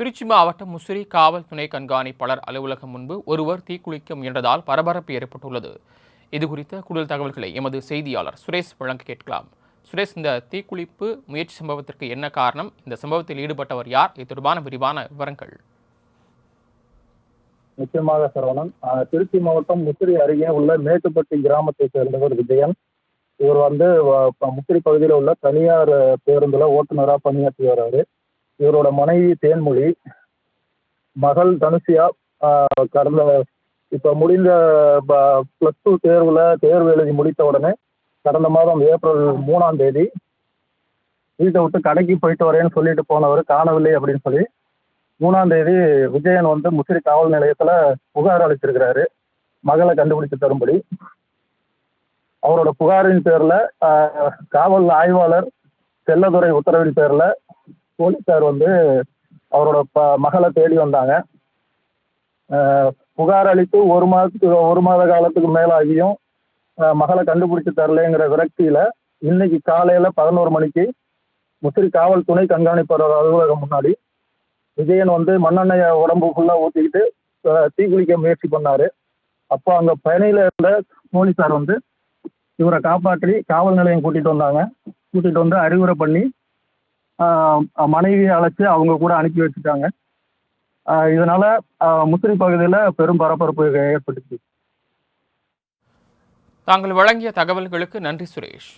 திருச்சி மாவட்டம் முசிறி காவல் துணை கண்காணிப்பாளர் அலுவலகம் முன்பு ஒருவர் தீக்குளிக்க முயன்றதால் பரபரப்பு ஏற்பட்டுள்ளது. இது குறித்த கூடுதல் தகவல்களை எமது செய்தியாளர் சுரேஷ் வழங்க கேட்கலாம். சுரேஷ் இந்த தீக்குளிப்பு முயற்சி சம்பவத்திற்கு என்ன காரணம்? இந்த சம்பவத்தில் ஈடுபட்டவர் யார்? இது தொடர்பான விரிவான விவரங்கள். நிச்சயமாக சரவணன். திருச்சி மாவட்டம் முசிறி அருகே உள்ள மேட்டுப்பட்டி கிராமத்தை சேர்ந்தவர் விஜயன். இவர் வந்து முசிறி பகுதியில் உள்ள தனியார் பேருந்துல ஓட்டுநராக பணியாற்றி வர்றாரு இவரோட மனைவி தேன்மொழி மகள் தனுஷியா ஆஹ், கடந்த இப்ப முடிந்த பிளஸ் டூ தேர்வுல தேர்வு எழுதி முடித்த உடனே கடந்த மாதம் ஏப்ரல் மூணாம் தேதி வீட்டை விட்டு கடைக்கு போயிட்டு வரேன்னு சொல்லிட்டு போனவர் காணவில்லை அப்படின்னு சொல்லி மூணாம் தேதி விஜயன் வந்து முசிறி காவல் நிலையத்துல புகார் அளிச்சிருக்கிறாரு மகளை கண்டுபிடிச்சு தரும்படி. அவரோட புகாரின் பேர்ல ஆஹ், காவல் ஆய்வாளர் செல்லதுரை உத்தரவின் பேர்ல போலீஸார் வந்து அவரோட ப மகளை தேடி வந்தாங்க. புகார் அளித்து ஒரு மாதத்துக்கு ஒரு மாத காலத்துக்கு மேலாகியும் மகளை கண்டுபிடிச்சி தரலைங்கிற விரக்தியில் இன்னைக்கு காலையில் பதினோரு மணிக்கு முசிறி காவல் துணை கண்காணிப்பாளர் அலுவலகம் முன்னாடி விஜயன் வந்து மண்ணெண்ணையை உடம்பு ஃபுல்லாக ஊற்றிக்கிட்டு தீக்குளிக்க முயற்சி பண்ணார். அப்போ அங்கே பயணியில் இருந்த போலீஸார் வந்து இவரை காப்பாற்றி காவல் நிலையம் கூட்டிகிட்டு வந்தாங்க. கூட்டிகிட்டு வந்து அறிவுரை பண்ணி மனைவியை அழைச்சு அவங்க கூட அனுப்பி வச்சுட்டாங்க. இதனால் இதனால முசிறி பகுதியில் பெரும் பரபரப்பு ஏற்பட்டுச்சு. தாங்கள் வழங்கிய தகவல்களுக்கு நன்றி சுரேஷ்.